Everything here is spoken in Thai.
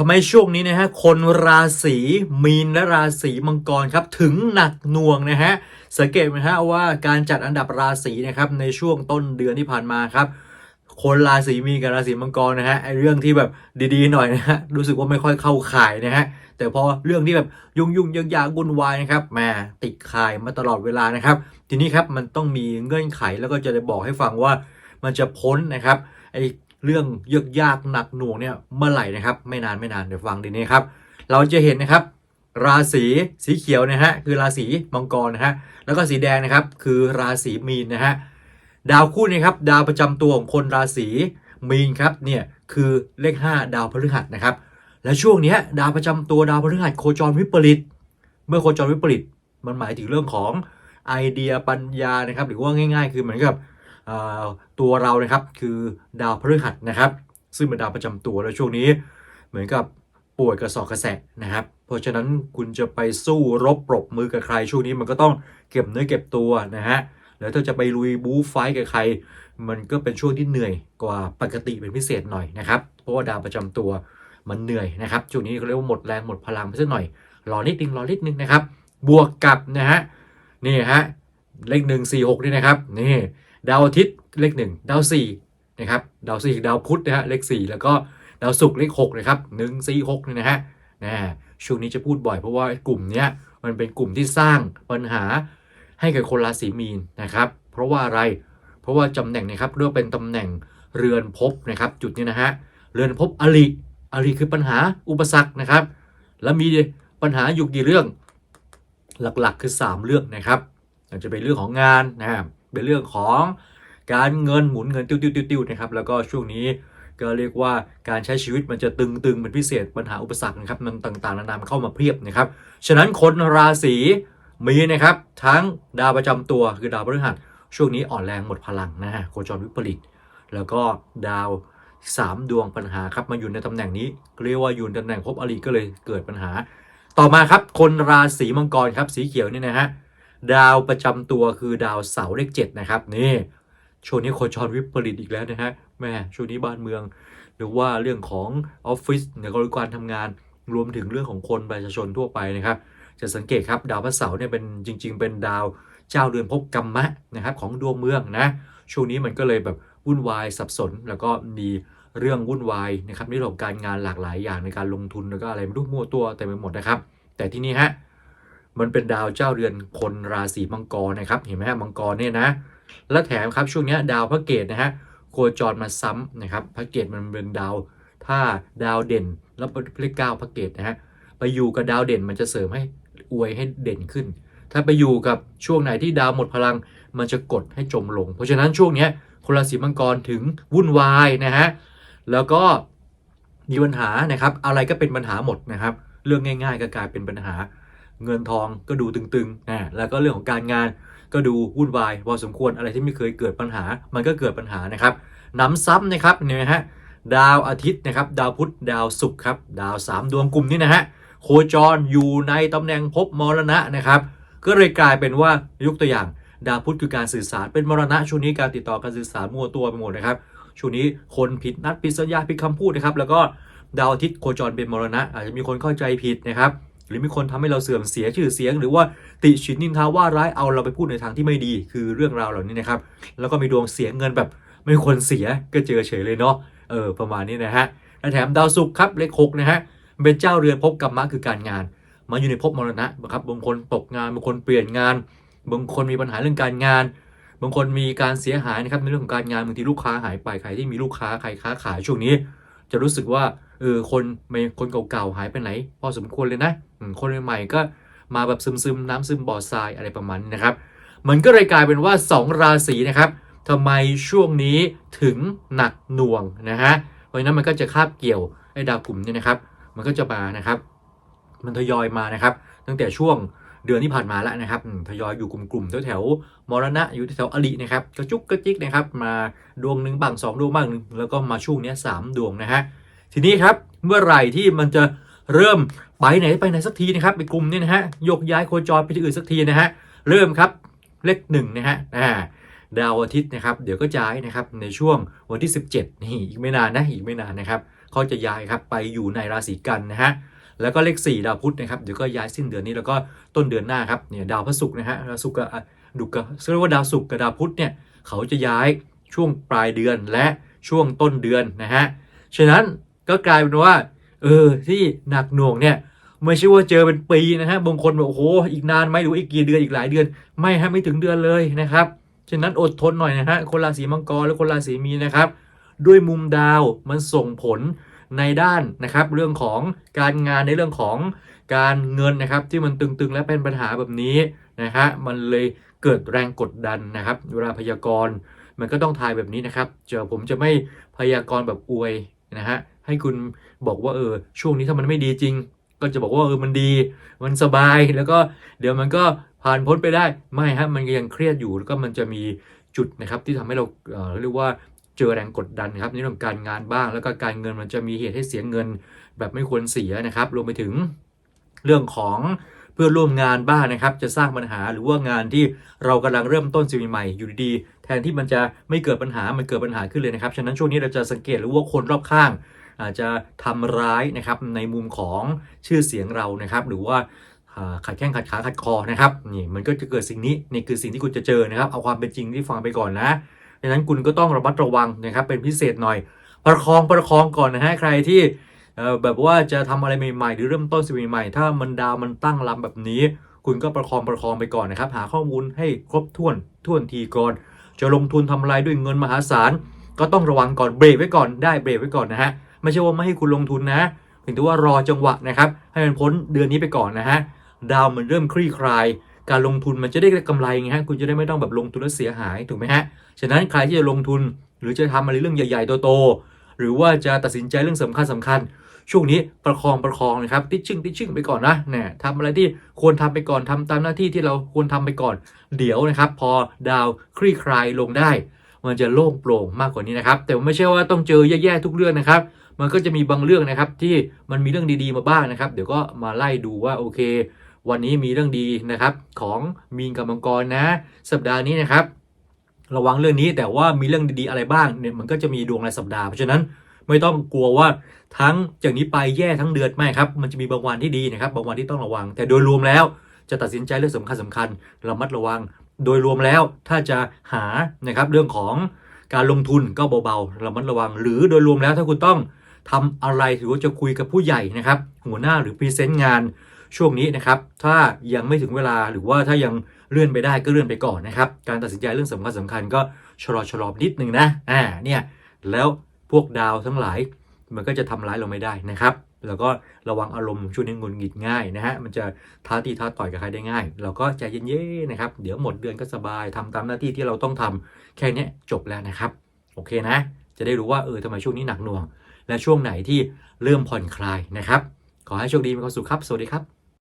ทำไมช่วงนี้นะฮะคนราศีมีนและราศีมังกรครับถึงหนักหน่วงนะฮะสังเกตไหมฮะว่าการจัดอันดับราศีนะครับในช่วงต้นเดือนที่ผ่านมาครับคนราศีมีนกับราศีมังกรนะฮะไอเรื่องที่แบบดีๆหน่อยนะฮะรู้สึกว่าไม่ค่อยเข้าข่ายนะฮะแต่พอเรื่องที่แบบยุ่งยุ่งๆยากๆวุ่นวายนะครับแหมติดข่ายมาตลอดเวลานะครับ ทีนี้ครับมันต้องมีเงื่อนไขแล้วก็จะได้บอกให้ฟังว่ามันจะพ้นนะครับไอ เรื่องยากยากหนักหน่วงเนี่ยเมื่อไหร่นะครับ ไม่นานไม่นานเดี๋ยวฟังดีนี้ครับ เราจะเห็นนะครับ ราศีสีเขียวนะฮะคือราศีมังกรนะฮะแล้วก็สีแดงนะครับ คือราศีมีนนะฮะดาวคู่นี้ครับดาวประจำตัวของคนราศีมีนครับเนี่ยคือเลข 5 ดาวพฤหัสนะครับ และช่วงนี้ดาวประจำตัวดาวพฤหัสโคจรวิปริต เมื่อโคจรวิปริตมันหมายถึงเรื่องของไอเดียปัญญานะครับ หรือว่าง่าย ๆ คือเหมือนกับ ตัวเรานะครับคือดาวพฤหัสนะครับ ซึ่งเป็นดาวประจำตัวแล้วช่วงนี้เหมือนกับป่วยกระสอบกระแสะนะครับ เพราะฉะนั้นคุณจะไปสู้รบปรบมือกับใครช่วงนี้มันก็ต้องเก็บเนื้อเก็บตัวนะฮะแล้วถ้าจะไปลุยบู๊ไฟกับใคร มันก็เป็นช่วงที่เหนื่อยกว่าปกติเป็นพิเศษหน่อยนะครับเพราะว่าดาวประจำตัวมันเหนื่อยนะครับช่วงนี้เขาเรียกว่าหมดแรงหมดพลังไปสักหน่อยรอนิดนึงรอนิดนึงนะครับ บวกกับนะฮะนี่ฮะเลขหนึ่งสี่หกนี่นะครับนี่ ดาวอาทิตย์เลขหนึ่งดาวสี่นะครับดาวสี่ดาวพุธนะฮะเลขสี่แล้วก็ดาวศุกร์เลขหกนะครับหนึ่งสี่หกนี่นะฮะนะช่วงนี้จะพูดบ่อยเพราะว่ากลุ่มเนี้ยมันเป็นกลุ่มที่สร้างปัญหาให้กับคนราศีมีนนะครับเพราะว่าอะไรเพราะว่าตำแหน่งนะครับเรียกว่าเป็นตำแหน่งเรือนภพนะครับจุดนี้นะฮะเรือนภพอริอริคือปัญหาอุปสรรคนะครับ แล้วมีปัญหาอยู่กี่เรื่องหลักๆคือ 3 เรื่องนะครับอาจจะเป็นเรื่องของงานนะครับ เป็นเรื่องของการเงินหมุนเงินติ้วๆๆนะครับแล้วก็ช่วงนี้ก็เรียกว่าการใช้ชีวิตมันจะตึงๆเป็นพิเศษปัญหาอุปสรรคนะครับมันต่างๆนานามเข้ามาเพียบนะครับฉะนั้นคนราศีมีนะครับทั้งดาวประจำตัวคือดาวพฤหัสช่วงนี้อ่อนแรงหมดพลังนะฮะโคจรวิปริต แล้วก็ดาว 3 ดวงปัญหาครับมาอยู่ในตำแหน่งนี้เรียกว่าอยู่ในตำแหน่งภพอริก็เลยเกิดปัญหา ต่อมาครับคนราศีมังกรครับสีเขียวนี่นะฮะ ดาวประจำตัวคือดาวเสาเลขเจ็ดนะครับนี่ช่วงนี้โคจรวิปริตอีกแล้วนะฮะแม่ช่วงนี้บ้านเมือง หรือว่าเรื่องของออฟฟิศในการทำงานรวมถึงเรื่องของคนประชาชนทั่วไปนะครับ จะสังเกตครับดาวพระเสาร์เนี่ยเป็นจริง ๆ เป็นดาวเจ้าเรือนภพกรรมะนะครับของดวงเมืองนะช่วงนี้มันก็เลยแบบวุ่นวายสับสน แล้วก็มีเรื่องวุ่นวายนะครับในเรื่องของการงานหลากหลายอย่างในการลงทุนแล้วก็อะไรไม่รู้มั่วตัวเต็มไปหมดนะครับ แต่ที่นี่ฮะ มันเป็นดาวเจ้าเรือนคนราศีมังกรนะครับ เห็นไหมฮะมังกรเนี่ยนะ และแถมครับช่วงนี้ดาวพระเกตนะฮะโคจรมาซ้ำนะครับ พระเกตมันเป็นดาวถ้าดาวเด่นแล้วเลขเก้าพระเกตนะฮะไปอยู่กับดาวเด่นมันจะเสริมให้อวยให้เด่นขึ้น ถ้าไปอยู่กับช่วงไหนที่ดาวหมดพลัง มันจะกดให้จมลง เพราะฉะนั้นช่วงนี้คนราศีมังกรถึงวุ่นวายนะฮะแล้วก็มีปัญหานะครับ อะไรก็เป็นปัญหาหมดนะครับ เรื่องง่าย ๆ ก็กลายเป็นปัญหา เงินทองก็ดูตึงๆนะแล้วก็เรื่องของการงานก็ดูวุ่นวายพอสมควรอะไรที่ไม่เคยเกิดปัญหา มันก็เกิดปัญหานะครับหนำซ้ำนะครับเนี่ยนะฮะดาวอาทิตย์นะครับ ดาวพุธดาวศุกร์ครับ ดาว 3 ดวงกลุ่มนี้นะฮะโคจรอยู่ในตำแหน่งภพมรณะนะครับ ก็เลยกลายเป็นว่ายกตัวอย่าง ดาวพุธคือการสื่อสารเป็นมรณะช่วงนี้การติดต่อการสื่อสารมั่วตัวไปหมดนะครับช่วงนี้คนผิดนัดผิดสัญญาผิดคำพูดนะครับ แล้วก็ดาวอาทิตย์โคจรเป็นมรณะ อาจจะมีคนเข้าใจผิดนะครับ หรือมีคนทำให้เราเสื่อมเสียชื่อเสียง หรือว่าติฉินนินทาว่าร้ายเอาเราไปพูดในทางที่ไม่ดี คือเรื่องราวเหล่านี้นะครับ แล้วก็มีดวงเสียเงินแบบไม่ควรเสียก็เจอเฉยเลยเนาะเออประมาณนี้นะฮะและแถมดาวศุกร์ครับเลขหกนะฮะเป็นเจ้าเรือนภพกรรมะคือการงาน มาอยู่ในภพมรณะนะครับบางคนตกงานบางคนเปลี่ยนงาน บางคนมีปัญหาเรื่องการงาน บางคนมีการเสียหายนะครับในเรื่องของการงานบางทีลูกค้าหายไปใครที่มีลูกค้าใครค้าขายช่วงนี้ จะรู้สึกว่า เออคนไม่คนเก่าๆหายไปไหน พอสมควรเลยนะคนใหม่ๆก็มาแบบซึมๆน้ำซึมบ่อทรายอะไรประมาณนี้นะครับ มันก็เลยกลายเป็นว่า 2 ราศีนะครับทำไมช่วงนี้ถึงหนักหน่วงนะฮะเพราะนั้นมันก็จะคาบเกี่ยวไอ้ดาวกลุ่มเนี่ยนะครับ มันก็จะมานะครับ มันทยอยมานะครับ ตั้งแต่ช่วงเดือนที่ผ่านมาแล้วนะครับทยอยอยู่กลุ่มๆแถวๆมรณะอยู่แถวอรินะครับกระจุกกระจิกนะครับ มาดวงหนึ่งบ้างสองดวงบ้างแล้วก็มาช่วงนี้สามดวงนะฮะ ทีนี้ครับเมื่อไหร่ที่มันจะเริ่มไปไหนไปไหนสักทีนะครับไอ้กลุ่มนี้นะฮะยกย้ายโคจรไปที่อื่นสักทีนะฮะเริ่มครับเลขหนึ่งนะฮะอ่าดาวอาทิตย์นะครับเดี๋ยวก็ย้ายนะครับในช่วงวันที่ 17นี่อีกไม่นานนะอีกไม่นานนะครับเขาจะย้ายครับไปอยู่ในราศีกันนะฮะแล้วก็เลข 4 ดาวพุธนะครับเดี๋ยวก็ย้ายสิ้นเดือนนี้แล้วก็ต้นเดือนหน้าครับเนี่ยดาวพระศุกร์นะฮะดาวศุกร์กับดุกกับเรียกว่าดาวศุกร์กับดาวพุธเนี่ยเขาจะย้ายช่วงปลายเดือนและช่วงต้นเดือนนะฮะฉะนั้น ก็กลายเป็นว่า เออ ที่หนักหน่วงเนี่ยไม่ใช่ว่าเจอเป็นปีนะฮะบางคนบอกโอ้โหอีกนานไหมหรืออีกกี่เดือนอีกหลายเดือน ไม่ฮะไม่ถึงเดือนเลยนะครับฉะนั้นอดทนหน่อยนะฮะคนราศีมังกรและคนราศีมีนะครับ ด้วยมุมดาวมันส่งผลในด้านนะครับ เรื่องของการงานในเรื่องของการเงินนะครับ ที่มันตึงๆและเป็นปัญหาแบบนี้นะฮะมันเลยเกิดแรงกดดันนะครับ เวลาพยากรณ์มันก็ต้องทายแบบนี้นะครับ เจอผมจะไม่พยากรณ์แบบอวย นะฮะให้คุณบอกว่าเออช่วงนี้ถ้ามันไม่ดีจริง ก็จะบอกว่าเออมันดี มันสบายแล้วก็เดี๋ยวมันก็ผ่านพ้นไปได้ไม่ฮะมันยังเครียดอยู่แล้วก็มันจะมีจุดนะครับที่ทำให้เราเเรียกว่าเจอแรงกดดันนะครับในเรื่องการงานบ้าง แล้วก็การเงินมันจะมีเหตุให้เสียเงินแบบไม่ควรเสียนะครับรวมไปถึงเรื่องของเพื่อนร่วมงานบ้างนะครับ จะสร้างปัญหาหรือว่างานที่เรากำลังเริ่มต้นสิ่งใหม่อยู่ดี แทนที่มันจะไม่เกิดปัญหา มันเกิดปัญหาขึ้นเลยนะครับ ฉะนั้นช่วงนี้เราจะสังเกตหรือว่าคนรอบข้าง อาจจะทำร้ายนะครับในมุมของชื่อเสียงเรานะครับ หรือว่าขัดแข้งขัดขาขัดคอนะครับนี่มันก็จะเกิดสิ่งนี้นี่คือสิ่งที่คุณจะเจอนะครับเอาความเป็นจริงที่ฟังไปก่อนนะดังนั้นคุณก็ต้องระมัดระวังนะครับเป็นพิเศษหน่อย ประคองประคองก่อนนะฮะใครที่แบบว่าจะทำอะไรใหม่ๆ หรือเริ่มต้นสิ่งใหม่ๆถ้ามันดาวมันตั้งลำแบบนี้ คุณก็ประคองประคองไปก่อนนะครับ หาข้อมูลให้ครบถ้วนท่วนทีก่อน จะลงทุนทำอะไรด้วยเงินมหาศาล ก็ต้องระวังก่อนเบรกไว้ก่อนได้เบรกไว้ก่อนนะฮะไม่ใช่ว่าไม่ให้คุณลงทุนนะเพียงแต่ว่ารอจังหวะนะครับให้มันพ้นเดือนนี้ไปก่อนนะฮะดาวมันเริ่มคลี่คลาย การลงทุนมันจะได้กำไรไงฮะคุณจะได้ไม่ต้องแบบลงทุนแล้วเสียหายถูกไหมฮะฉะนั้นใครที่จะลงทุนหรือจะทำอะไรเรื่องใหญ่ๆโตๆหรือว่าจะตัดสินใจเรื่องสำคัญสำคัญ ช่วงนี้ประคองประคองนะครับติชึ่งติชึ่งไปก่อนนะเนี่ยทำอะไรที่ควรทำไปก่อนทำตามหน้าที่ที่เราควรทำไปก่อน เดี๋ยวนะครับ พอดาวคลี่คลายลงได้ มันจะโล่งโปร่งมากกว่านี้นะครับ แต่ไม่ใช่ว่าต้องเจอแย่ๆทุกเรื่องนะครับ มันก็จะมีบางเรื่องนะครับที่มันมีเรื่องดีๆมาบ้างนะครับ เดี๋ยวก็มาไล่ดูว่าโอเค วันนี้มีเรื่องดีนะครับ ของมีนกับมังกรนะ สัปดาห์นี้นะครับ ระวังเรื่องนี้แต่ว่ามีเรื่องดีๆอะไรบ้างเนี่ยมันก็จะมีดวงรายสัปดาห์เพราะฉะนั้น ไม่ต้องกลัวว่าทั้งจากนี้ไปแย่ทั้งเดือนไม่ครับ มันจะมีบางวันที่ดีนะครับ บางวันที่ต้องระวัง แต่โดยรวมแล้วจะตัดสินใจเรื่องสำคัญสำคัญระมัดระวัง โดยรวมแล้วถ้าจะหานะครับเรื่องของการลงทุนก็เบาๆระมัดระวัง หรือโดยรวมแล้วถ้าคุณต้องทำอะไรถือว่าจะคุยกับผู้ใหญ่นะครับ หัวหน้าหรือพรีเซนต์งานช่วงนี้นะครับถ้ายังไม่ถึงเวลาหรือว่าถ้ายังเลื่อนไปได้ก็เลื่อนไปก่อนนะครับ การตัดสินใจเรื่องสำคัญสำคัญก็ชะลอชะลอนิดนึงนะอ่าเนี่ยแล้ว พวกดาวทั้งหลาย มันก็จะทำร้ายเราไม่ได้นะครับ แล้วก็ระวังอารมณ์ช่วงนี้งุนหงิดง่ายนะฮะมันจะท้าตีท้าต่อยกับใครได้ง่าย เราก็ใจเย็นๆนะครับ เดี๋ยวหมดเดือนก็สบายทำตามหน้าที่ที่เราต้องทำแค่นี้จบแล้วนะครับ โอเคนะ จะได้รู้ว่าเออทำไมช่วงนี้หนักหน่วง และช่วงไหนที่เริ่มผ่อนคลายนะครับ ขอให้โชคดีมีความสุขครับ สวัสดีครับ